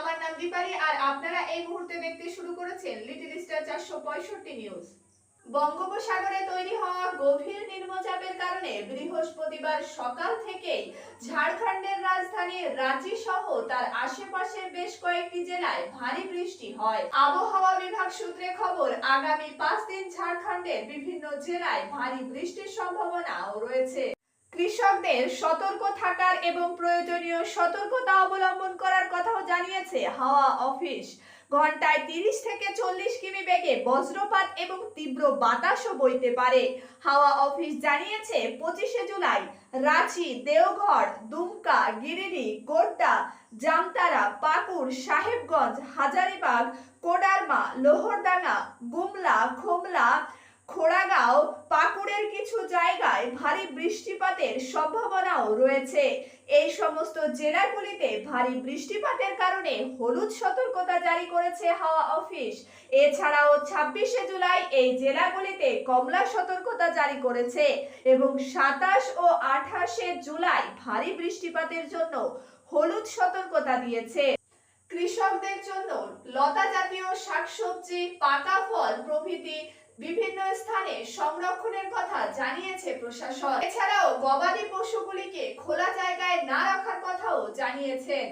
আমার নাম দীপালি, আর আপনারা এই মুহূর্তে দেখতে শুরু করেছেন লিটিল স্টার চারশো পঁয়ষট্টি নিউজ বঙ্গোপসাগরে তৈরি হওয়া গভীর নিম্নচাপের কারণে বৃহস্পতিবার সকাল থেকেই ঝাড়খণ্ডের রাজধানী রাঁচি সহ তার আশেপাশের বেশ কয়েকটি জেলায় ভারী বৃষ্টি হয়। আবহাওয়া বিভাগ সূত্রে খবর, আগামী পাঁচ দিন ঝাড়খণ্ডের বিভিন্ন জেলায় ভারী বৃষ্টির সম্ভাবনাও রয়েছে। কৃষকদের সতর্ক থাকার এবং প্রয়োজনীয় সতর্কতা অবলম্বন করার কথাও জানিয়েছে হাওয়া অফিস। ঘন্টায় তিরিশ থেকে চল্লিশ কিমি বেগে বজ্রপাত এবং তীব্র বাতাসও বইতে পারে। হাওয়া অফিস জানিয়েছে, পঁচিশে জুলাই রাঁচি, দেওঘর, দুমকা, গিরিডি, গোড্ডা, জামতারা, পাকুড়, সাহেবগঞ্জ, হাজারিবাগ, কোডারমা লোহরডাঙ্গা গুমলা, খোমলা, খোড়াগাঁও, পাকুড়ের কিছু ভারী বৃষ্টিপাতের সম্ভাবনাও রয়েছে। এই সমস্ত জেলাগুলিতে ভারী বৃষ্টিপাতের কারণে হলুদ সতর্কতা জারি করেছে হাওয়া অফিস। এছাড়াও ছাব্বিশে জুলাই এই জেলাগুলিতে কমলা সতর্কতা জারি করেছে এবং সাতাশ ও আঠাশে জুলাই ভারী বৃষ্টিপাতের জন্য হলুদ সতর্কতা দিয়েছে। কৃষকদের জন্য লতা জাতীয় শাকসবজি, পাকা ফল প্রভৃতি বিভিন্ন স্থানে সংরক্ষণের কথা জানিয়েছে প্রশাসন। এছাড়াও গবাদি পশুগুলিকে খোলা জায়গায় না রাখার কথাও জানিয়েছেন।